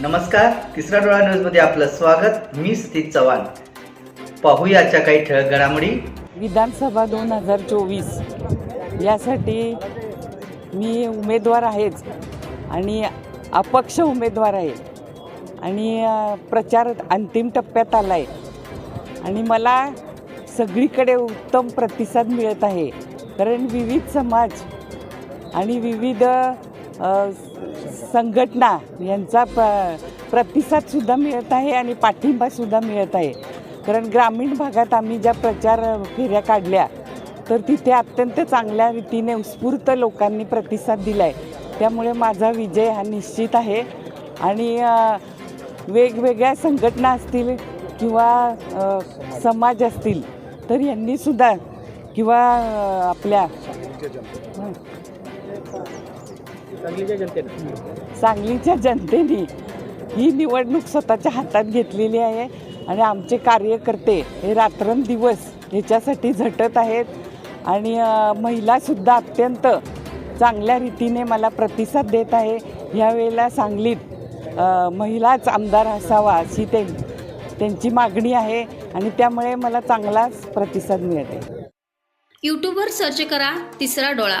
नमस्कार तिसरा डोळा न्यूजमध्ये आपलं स्वागत. मी स्थित चव्हाण. पाहूयाच्या काही ठळक घडामोडी. विधानसभा दोन हजार चोवीस. यासाठी मी उमेदवार आहेच आणि अपक्ष उमेदवार आहे. आणि प्रचार अंतिम टप्प्यात आला आहे आणि मला सगळीकडे उत्तम प्रतिसाद मिळत आहे. कारण विविध समाज आणि विविध संघटना यांचा प प्रतिसादसुद्धा मिळत आहे आणि पाठिंबासुद्धा मिळत आहे. कारण ग्रामीण भागात आम्ही ज्या प्रचार फेऱ्या काढल्या तर तिथे अत्यंत चांगल्या रीतीने उत्स्फूर्त लोकांनी प्रतिसाद दिला आहे त्यामुळे माझा विजय हा निश्चित आहे. आणि वेगवेगळ्या संघटना असतील किंवा समाज असतील तर यांनीसुद्धा किंवा आपल्या सांगलीच्या जनतेने. ही निवडणूक स्वतःच्या हातात घेतलेली आहे आणि आमचे कार्यकर्ते हे रात्रंदिवस ह्याच्यासाठी झटत आहेत आणि महिलासुद्धा अत्यंत चांगल्या रीतीने मला प्रतिसाद देत आहे. ह्यावेळेला सांगलीत महिलाच आमदार असावा अशी ते त्यांची मागणी आहे आणि त्यामुळे मला चांगलाच प्रतिसाद मिळत आहे. यूट्यूबवर सर्च करा तिसरा डोळा.